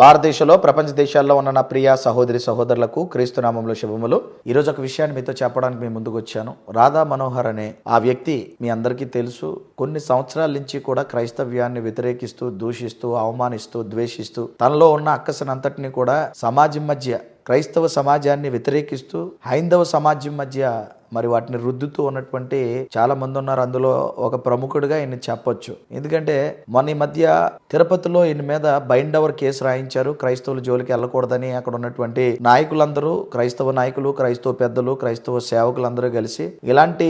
భారతదేశంలో ప్రపంచ దేశాల్లో ఉన్న నా ప్రియ సహోదరి సహోదరులకు క్రీస్తునామంలో శుభములు. ఈరోజు ఒక విషయాన్ని మీతో చెప్పడానికి మీ ముందుకు వచ్చాను. రాధా మనోహర్ అనే ఆ వ్యక్తి మీ అందరికీ తెలుసు. కొన్ని సంవత్సరాల నుంచి కూడా క్రైస్తవ్యాన్ని వ్యతిరేకిస్తూ దూషిస్తూ అవమానిస్తూ ద్వేషిస్తూ తనలో ఉన్న అక్కసనంతటిని కూడా సమాజం మధ్య క్రైస్తవ సమాజాన్ని వ్యతిరేకిస్తూ హైందవ సమాజం మధ్య మరి వాటిని రుద్దుతూ ఉన్నటువంటి చాలా మంది ఉన్నారు. అందులో ఒక ప్రముఖుడిగా ఈయన చెప్పొచ్చు. ఎందుకంటే మొన్న ఈ మధ్య తిరుపతిలో ఈయన మీద బైండ్ అవర్ కేసు రాయించారు. క్రైస్తవుల జోలికి వెళ్ళకూడదని అక్కడ ఉన్నటువంటి నాయకులందరూ క్రైస్తవ నాయకులు క్రైస్తవ పెద్దలు క్రైస్తవ సేవకులందరూ కలిసి ఇలాంటి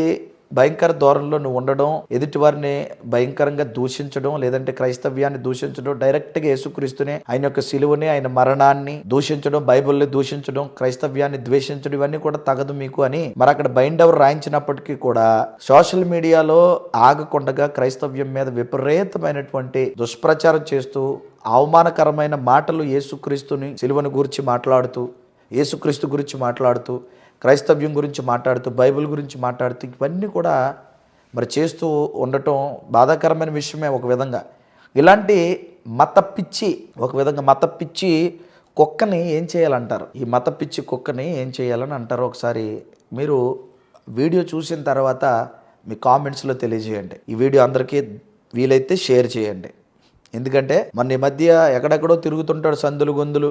భయంకర ధోరణిలో నువ్వు ఉండడం ఎదుటి వారిని భయంకరంగా దూషించడం లేదంటే క్రైస్తవ్యాన్ని దూషించడం డైరెక్ట్గా యేసుక్రీస్తునే ఆయన యొక్క సిలువని ఆయన మరణాన్ని దూషించడం బైబిల్ని దూషించడం క్రైస్తవ్యాన్ని ద్వేషించడం ఇవన్నీ కూడా తగదు మీకు అని మరి అక్కడ బైండ్ ఎవరు రాయించినప్పటికీ కూడా సోషల్ మీడియాలో ఆగకుండగా క్రైస్తవ్యం మీద విపరీతమైనటువంటి దుష్ప్రచారం చేస్తూ అవమానకరమైన మాటలు యేసుక్రీస్తుని సిలువను గురించి మాట్లాడుతూ యేసుక్రీస్తు గురించి మాట్లాడుతూ క్రైస్తవ్యం గురించి మాట్లాడుతూ బైబిల్ గురించి మాట్లాడుతూ ఇవన్నీ కూడా మరి చేస్తూ ఉండటం బాధాకరమైన విషయమే ఒక విధంగా. ఇలాంటి మత పిచ్చి ఒక విధంగా మత పిచ్చి కుక్కని ఏం చేయాలంటారు? ఈ మత పిచ్చి కుక్కని ఏం చేయాలని అంటారు? ఒకసారి మీరు వీడియో చూసిన తర్వాత మీ కామెంట్స్లో తెలియజేయండి. ఈ వీడియో అందరికీ వీలైతే షేర్ చేయండి. ఎందుకంటే మన ఈ మధ్య ఎక్కడెక్కడో తిరుగుతుంటాడు సందులు గొందులు.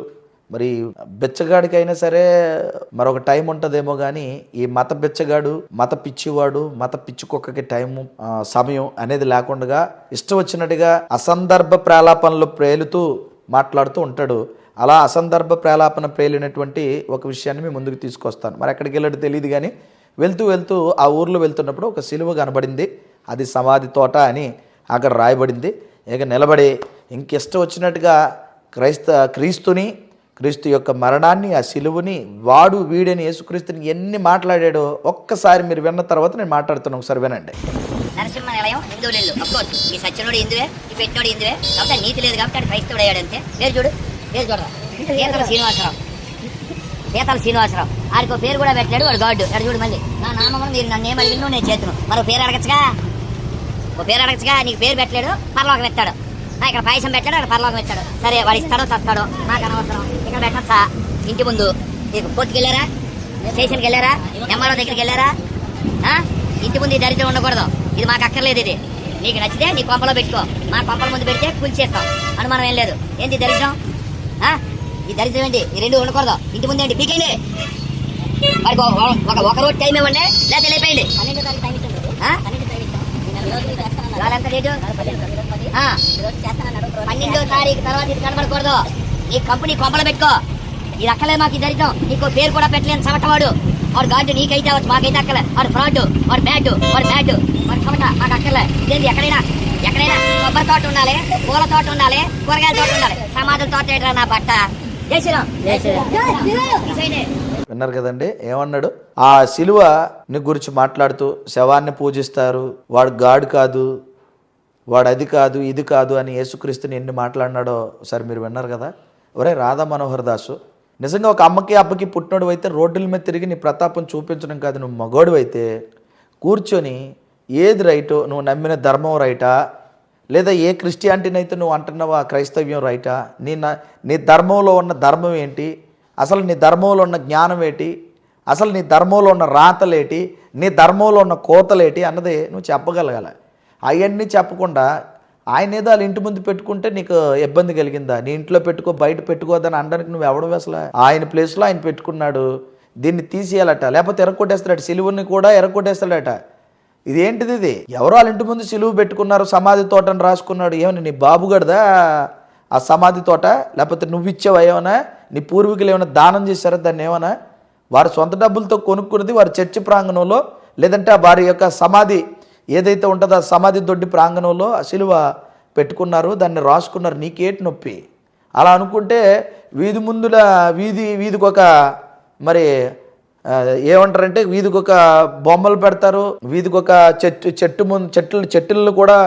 మరి బిచ్చగాడికైనా సరే మరొక టైం ఉంటుందేమో కానీ ఈ మత బిచ్చగాడు మత పిచ్చివాడు మత పిచ్చుకొక్కకి టైము సమయం అనేది లేకుండా ఇష్టం వచ్చినట్టుగా అసందర్భ ప్రాలాపనలు ప్రేలుతూ మాట్లాడుతూ ఉంటాడు. అలా అసందర్భ ప్రాలాపన ప్రేలినటువంటి ఒక విషయాన్ని మీ ముందుకు తీసుకొస్తాను. మరి ఎక్కడికి వెళ్ళాడో తెలియదు కానీ వెళ్తూ వెళ్తూ ఆ ఊర్లో వెళ్తున్నప్పుడు ఒక సిలువ కనబడింది. అది సమాధి తోట అని అక్కడ రాయబడింది. ఇక నిలబడి ఇంకిష్టం వచ్చినట్టుగా క్రైస్త క్రీస్తుని క్రీస్తు యొక్క మరణాన్ని ఆ శిలువుని వాడు వీడని యేసుక్రీస్తుని ఎన్ని మాట్లాడాడో ఒక్కసారి మీరు విన్న తర్వాత నేను మాట్లాడుతున్నాను ఒకసారి వినండి. నరసింహ నిలయం హిందువులు ఇల్లు అఫ్కోర్స్ ఈ సత్యనుడు హిందువే ఈ పెట్టినోడు హిందువే. కాబట్టి నీతి లేదు కాబట్టి ఆడు క్రైస్తవుడు అయ్యాడు అంతే పేరు చూడు. పేరు చూడరా. పీతల శ్రీనివాసరావు. పీతల శ్రీనివాసరావు. ఆడికి ఒక పేరు కూడా పెట్టాడు వాడు గాడ్ ఎడ చూడు మళ్ళీ. నా నామం మీరు నన్ను ఏం అడిగిన నేను చేతును. మరో పేరు అడగచ్చుగా? ఒక పేరు అడగచ్చుగా? నీకు పేరు పెట్టలేడు? పరలోకం పెట్టాడు ఇక్కడ పాయసం పెట్టాడు అక్కడ పరలోకం పెట్టాడు సరే వాడు ఇస్తాడో చస్తాడో నాకు అనవసరం. ఇక్కడ పెట్టచ్చా ఇంటి ముందు. నీకు కోర్టుకి వెళ్ళారా? స్టేషన్కి వెళ్ళారా? ఎంఆర్ఓ దగ్గరికి వెళ్ళారా? ఆ? ఇంటి ముందు ఈ దరిద్రం ఉండకూడదు. ఇది మాకు అక్కర్లేదు ఇది. నీకు నచ్చితే నీ కొంపలో పెట్టుకో. మా కొంపల ముందు పెడితే కూల్చేస్తాం అనుమానం ఏం లేదు. ఏంటి దరిద్రం? ఆ? ఈ దరిద్రం ఏంటి? ఈ రెండు ఉండకూడదు. ఇంటి ముందు ఏంటి? పీకేయండి. వాడికి ఒక- రోజు టైం ఇవ్వండి. లేకపోతే లేపేయండి ఆ? ఇవాళ డేటు. పన్నెండో తారీఖు తర్వాత ఇది కనబడకూడదు. నీ కంపెనీ కొంపలు పెట్టుకో. ఇది అక్కలే మాకు దరిద్రం. నీకు పేరు కూడా పెట్టలేని చవటవాడు వాడు గాడ్డు నీకైతే అవ్వచ్చు మాకైతే అక్కలే. వాడు ఫ్రాడ్ వాడు బ్యాడ్ వాడు బ్యాడ్. వాడు చవట మాకు అక్కర్లే ఇదేంటి ఎక్కడైనా? ఎక్కడైనా? కొబ్బరి తోట ఉండాలి పూల తోట ఉండాలి కూరగాయల తోట ఉండాలి. సమాధుల తోట నా బట్ట? జై శ్రీరామ్. తీసేయండి. విన్నారు కదండి? ఏమన్నాడు? ఆ శిలువ ని గురించి మాట్లాడుతూ శవాన్ని పూజిస్తారు. వాడు గాడు కాదు వాడు అది కాదు ఇది కాదు అని యేసుక్రీస్తుని ఎన్ని మాట్లాడినాడో సార్ మీరు విన్నారు కదా? ఒరే రాధా మనోహర్ దాసు నిజంగా ఒక అమ్మకి అబ్బకి పుట్టినోడు అయితే రోడ్డుల మీద తిరిగి నీ ప్రతాపం చూపించడం కాదు. నువ్వు మగోడు అయితే కూర్చొని ఏది రైటో నువ్వు నమ్మిన ధర్మం రైటా? లేదా ఏ క్రిస్టియానిటీని అయితే నువ్వు అంటున్నావా ఆ క్రైస్తవ్యం రైటా? నీ నా- నీ ధర్మంలో ఉన్న ధర్మం ఏంటి? అసలు నీ ధర్మంలో ఉన్న జ్ఞానం ఏంటి? అసలు నీ ధర్మంలో ఉన్న రాతలేటి నీ ధర్మంలో ఉన్న కోతలేటి అన్నది నువ్వు చెప్పగలగాల. అవన్నీ చెప్పకుండా ఆయన ఏదో వాళ్ళ ఇంటి ముందు పెట్టుకుంటే నీకు ఇబ్బంది కలిగిందా? నీ ఇంట్లో పెట్టుకో బయట పెట్టుకోదని అనడానికి నువ్వు ఎవడు అసలు? ఆయన ప్లేస్లో ఆయన పెట్టుకున్నాడు. దీన్ని తీసేయాలట. లేకపోతే ఎరగొట్టేస్తాడట. సిలువుని కూడా ఎరగొట్టేస్తాడట. ఇదేంటిది ఇది? ఎవరో వాళ్ళ ఇంటి ముందు సిలువు పెట్టుకున్నారు సమాధి తోటను రాసుకున్నాడు. ఏమని నీ బాబుగడదా? ఆ సమాధి తోట? లేకపోతే నువ్వు ఇచ్చేవా ఏమైనా నీ పూర్వీకులు ఏమైనా దానం చేశారా? దాన్ని ఏమైనా? వారి సొంత డబ్బులతో కొనుక్కున్నది వారి చర్చి ప్రాంగణంలో లేదంటే వారి యొక్క సమాధి ఏదైతే ఉంటుందో ఆ సమాధి దొడ్డి ప్రాంగణంలో ఆ శిలువ పెట్టుకున్నారు దాన్ని రాసుకున్నారు నీకేటి నొప్పి? అలా అనుకుంటే వీధి ముందుల వీధి వీధికి ఒక మరి ఏమంటారంటే వీధికి ఒక బొమ్మలు పెడతారు వీధికి ఒక చెట్టు చెట్టు ముందు చెట్లు చెట్టులను కూడా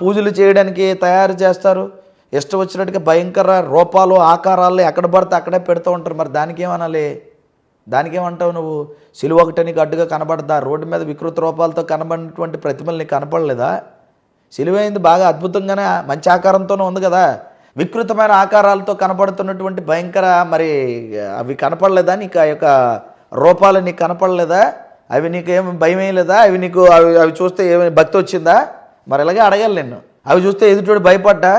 పూజలు చేయడానికి తయారు చేస్తారు. ఇష్టం వచ్చినట్టుగా భయంకర రూపాలు ఆకారాలు ఎక్కడ పడితే అక్కడే పెడుతూ ఉంటారు. మరి దానికి ఏమనాలి దానికి ఏమంటావు నువ్వు? సిలువ ఒకటి నీకు అడ్డుగా కనబడదా? రోడ్డు మీద వికృత రూపాలతో కనబడినటువంటి ప్రతిమలు నీకు కనపడలేదా సిలువైంది బాగా అద్భుతంగానే మంచి ఆకారంతోనే ఉంది కదా. వికృతమైన ఆకారాలతో కనపడుతున్నటువంటి భయంకర మరి అవి కనపడలేదా నీకు? ఆ యొక్క రూపాలు నీకు కనపడలేదా? అవి నీకు ఏమి భయం లేదా అవి నీకు అవి అవి చూస్తే ఏమైనా భక్తి వచ్చిందా? మరి ఇలాగే అడగాలి నేను అవి చూస్తే ఎదుటోడు భయపడ్డా?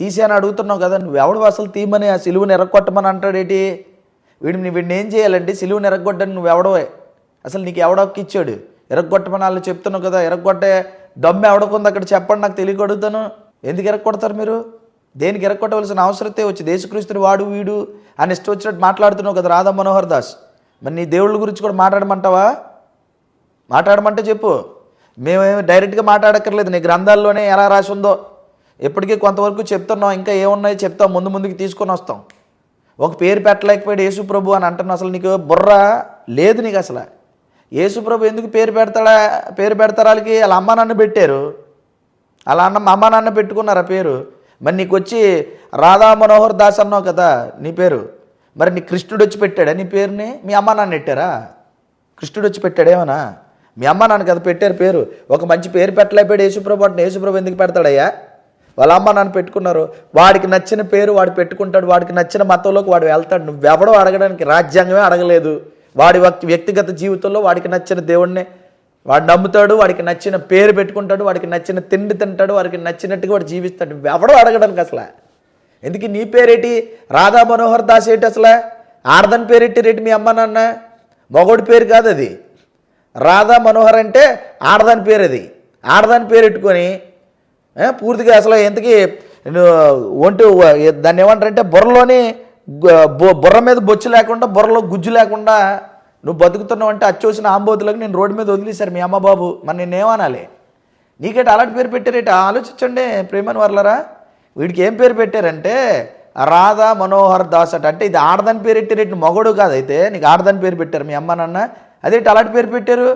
తీసి అని అడుగుతున్నావు కదా నువ్వు ఎవడు అసలు తీయమని ఆ సిలువుని ఎరగొట్టమని అంటాడేటి వీడిని వీడిని ఏం చేయాలండి సిలువుని ఎరగొట్టని నువ్వు ఎవడవే అసలు నీకు ఎవడొక్క ఇచ్చాడు. ఎరగొట్టమని వాళ్ళు చెప్తున్నావు కదా ఎరగొట్టే దమ్మె ఎవడకుంది అక్కడ చెప్పండి నాకు తెలియక అడుగుతాను. ఎందుకు ఎరగొడతారు మీరు? దేనికి ఎరగొట్టవలసిన అవసరతే వచ్చి దేశక్రీస్తుని వాడు వీడు అని ఇష్టం వచ్చినట్టు మాట్లాడుతున్నావు కదా రాధా మనోహర్ దాస్. మరి నీ దేవుళ్ళ గురించి కూడా మాట్లాడమంటావా? మాట్లాడమంటే చెప్పు. మేమేమి డైరెక్ట్గా మాట్లాడక్కర్లేదు. నీ గ్రంథాల్లోనే ఎలా రాసి ఉందో. ఇప్పటికీ కొంతవరకు చెప్తున్నాం ఇంకా ఏమున్నాయో చెప్తాం ముందు ముందుకు తీసుకొని వస్తాం. ఒక పేరు పెట్టలేకపోయాడు యేసుప్రభు అని అంటున్నా అసలు నీకు బుర్ర లేదు నీకు అసలు. యేసుప్రభు ఎందుకు పేరు పెడతాడా పేరు పెడతారాలకి వాళ్ళకి వాళ్ళ అమ్మ నాన్న పెట్టారు. అలా అన్న మా అమ్మ నాన్న పెట్టుకున్నారు ఆ పేరు. మరి నీకు వచ్చి రాధా మనోహర్ దాస్ అన్నావు కదా నీ పేరు. మరి నీ కృష్ణుడు వచ్చి పెట్టాడా నీ పేరుని? మీ అమ్మ నాన్న పెట్టారా? కృష్ణుడు వచ్చి పెట్టాడేమన్నా మీ అమ్మ నాన్న కదా పెట్టారు పేరు. ఒక మంచి పేరు పెట్టలేకపోయాడు యేసుప్రభు అంటే యేసుప్రభు ఎందుకు పెడతాడయ్యా? వాళ్ళ అమ్మ నాన్న పెట్టుకున్నారు. వాడికి నచ్చిన పేరు వాడు పెట్టుకుంటాడు. వాడికి నచ్చిన మతంలోకి వాడు వెళ్తాడు. నువ్వెవడో అడగడానికి రాజ్యాంగమే అడగలేదు. వాడి వ్యక్తిగత జీవితంలో వాడికి నచ్చిన దేవుణ్ణే. వాడు నమ్ముతాడు వాడికి నచ్చిన పేరు పెట్టుకుంటాడు వాడికి నచ్చిన తిండి తింటాడు వాడికి నచ్చినట్టుగా వాడు జీవిస్తాడు. ఎవడో అడగడానికి అసలు? ఎందుకు నీ పేరేటి? రాధా మనోహర్ దాస్ ఏంటి అసలు? ఆర్దన్ పేరేటి రేటి మీ అమ్మ నాన్న? మగోడి పేరు కాదు అది రాధా మనోహర్ అంటే ఆడదాని పేరు అది ఆడదాని పేరు పెట్టుకొని పూర్తిగా అసలు ఇంతకీ నువ్వు ఒంటి దాన్ని ఏమంటారంటే బుర్రలోని బుర్ర మీద బొచ్చు లేకుండా బుర్రలో గుజ్జు లేకుండా నువ్వు బతుకుతున్నావు అంటే అచ్చోసిన ఆంబోతులకు నేను రోడ్డు మీద వదిలేశారు మీ అమ్మ బాబు. మరి నేనేమనాలి? నీకేట అలాంటి పేరు పెట్టారేట? ఆలోచించండి ప్రేమని వర్లరా. వీడికి ఏం పేరు పెట్టారంటే రాధా మనోహర్ దాస్ అట. అంటే ఇది ఆడదాని పేరు పెట్టారేటి? మగోడు కాదైతే నీకు ఆడదాని పేరు పెట్టారు మీ అమ్మ నాన్న. అదేంటి అలాంటి పేరు పెట్టారు?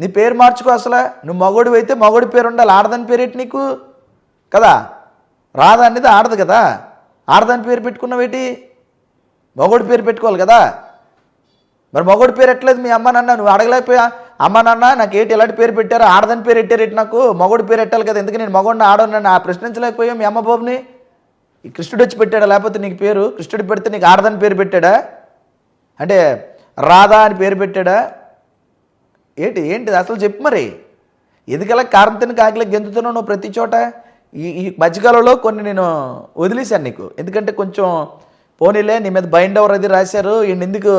నీ పేరు మార్చుకో అసలు. నువ్వు మగోడు అయితే మగోడి పేరు ఉండాలి. ఆడదాని పేరేటి నీకు? కదా? రాధ అనేది ఆడదు కదా. ఆడదాని పేరు పెట్టుకున్నావేటి మగోడి పేరు పెట్టుకోవాలి కదా. మరి మగోడి పేరు ఎట్లేదు మీ అమ్మ నాన్న? నువ్వు అడగలేకపోయా? అమ్మ నాన్న నాకు ఏంటి ఎలాంటి పేరు పెట్టారు? ఆడదాని పేరు ఎట్టారేటి నాకు? మగోడి పేరు పెట్టాలి కదా. ఎందుకు నేను మగోడిని ఆడను? ఆ ప్రశ్నించలేకపోయా మీ అమ్మ బాబుని. ఈ కృష్ణుడు వచ్చి పెట్టాడా? లేకపోతే నీకు పేరు? కృష్ణుడు పెడితే నీకు ఆడదాని పేరు పెట్టాడా? అంటే రాధా అని పేరు పెట్టాడా? ఏంటి ఏంటి అసలు చెప్పు మరి. ఎందుకలా కారం తిని కాకిలా గెంతుతున్నావు నువ్వు ప్రతి చోట? ఈ ఈ మధ్యకాలంలో కొన్ని నేను వదిలేశాను నీకు. ఎందుకంటే కొంచెం పోనీలే నీ మీద బైండ్ ఓవర్ అది రాశారు ఈయన ఎందుకు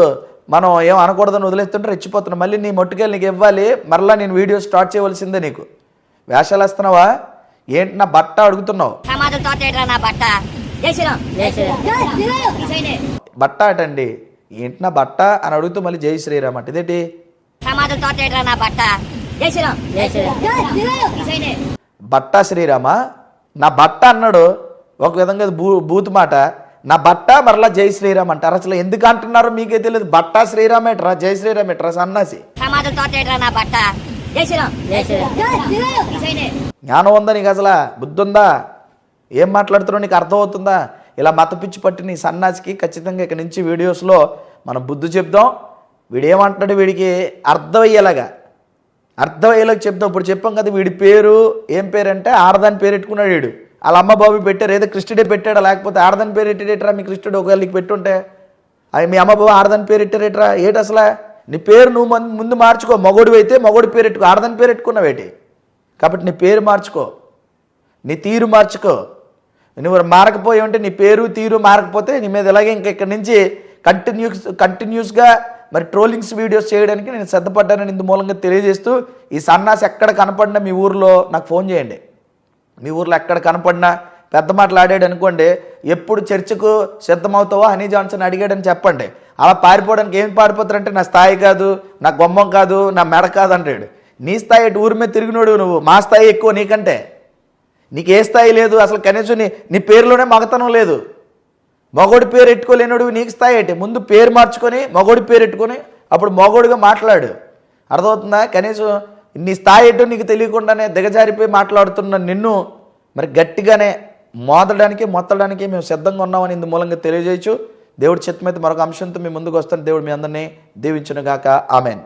మనం ఏం అనకూడదని వదిలేస్తుంటే రెచ్చిపోతున్నాం మళ్ళీ నీ మొట్టుకెళ్ళి నీకు ఇవ్వాలి మరలా నేను వీడియో స్టార్ట్ చేయవలసిందే నీకు. వేషాలు వేస్తున్నావా? ఏంటి నా బట్ట అడుగుతున్నావు. బట్ట. అటండి ఏంటి నా బట్ట అని అడుగుతూ మళ్ళీ జై శ్రీరామ్ అంటే. ఇదేంటి? సమాధులు తోటేట్రా నా బట్ట జై శ్రీరామ్. జై శ్రీరామ్. తీసేయండి. బట్ట శ్రీరామ. నా బట్ట అన్నాడు ఒక విధంగా బూత్ మాట. నా బట్ట మరలా జై శ్రీరామ్ అంటారు. అసలు ఎందుకు అంటున్నారో మీకే తెలియదు. బట్ట శ్రీరామ్. ఎట్రా జై శ్రీరామ్. ఎట్రా సన్నాసి. జ్ఞానం ఉందా నీకు అసలు? బుద్ధి ఉందా ఏం మాట్లాడుతున్నావు? నీకు అర్థమవుతుందా? ఇలా మత పిచ్చి పట్టి నీ సన్నాసికి ఖచ్చితంగా ఇక నుంచి వీడియోస్లో మనం బుద్ధి చెప్దాం. వీడేమంటున్నాడు వీడికి అర్థమయ్యేలాగా? అర్థమయ్యేలాగా చెప్తాం. ఇప్పుడు చెప్పాం కదా వీడి పేరు ఏం పేరంటే అంటే ఆడదాని పేరు పెట్టుకున్నాడు వీడు. వాళ్ళ అమ్మ బాబు పెట్టారు ఏదో కృష్ణుడే పెట్టాడా? లేకపోతే ఆడదాని పేరు పెట్టేటరా? మీ కృష్ణుడు ఒకవేళ పెట్టుంటే. అవి మీ అమ్మ బాబు ఆడదాని పేరు పెట్టారేట్రా? ఏటి అసలు? నీ పేరు నువ్వు ముందు మార్చుకో. మగోడు అయితే మగోడు పేరు పెట్టుకో. ఆడదాని పేరు పెట్టుకున్నావేటి కాబట్టి నీ పేరు మార్చుకో. నీ తీరు మార్చుకో. నువ్వు మారకపోయి ఉంటే నీ పేరు తీరు మారకపోతే నీ మీద ఇలాగే ఇంకా ఇక్కడి నుంచి కంటిన్యూస్ కంటిన్యూస్గా మరి ట్రోలింగ్స్ వీడియోస్ చేయడానికి నేను సిద్ధపడ్డానని ఇందు మూలంగా తెలియజేస్తూ ఈ సన్నాసి ఎక్కడ కనపడినా మీ ఊర్లో నాకు ఫోన్ చేయండి. మీ ఊర్లో ఎక్కడ కనపడినా పెద్ద మాటలు ఆడాడు అనుకోండి ఎప్పుడు చర్చకు సిద్ధమవుతావో హనీ జాన్సన్ అడిగాడని చెప్పండి. అలా పారిపోవడానికి ఏం పారిపోతారంటే నా స్థాయి కాదు నా గొమ్మం కాదు నా మెడ కాదు అంటాడు. నీ స్థాయి అటు ఊరి మీద తిరిగినోడు నువ్వు మా స్థాయి ఎక్కువ నీకంటే. నీకు ఏ స్థాయి లేదు అసలు కనీసం నీ నీ పేరులోనే మగతనం లేదు. మగోడి పేరు ఎట్టుకోలేనుడు నీకు స్థాయి ఏంటి? ముందు పేరు మార్చుకొని మగోడి పేరు ఎట్టుకొని అప్పుడు మగోడిగా మాట్లాడు. అర్థమవుతుందా? కనీసం నీ స్థాయి ఏంటో నీకు తెలియకుండానే దిగజారిపోయి మాట్లాడుతున్న నిన్ను మరి గట్టిగానే మోదడానికి మొత్తడానికి మేము సిద్ధంగా ఉన్నామని ఇందు మూలంగా తెలియజేయచ్చు. దేవుడి చిత్తమైతే మరొక అంశంతో మీ ముందుకు వస్తాను. దేవుడు మీ అందరినీ దీవించును గాక ఆమెన్.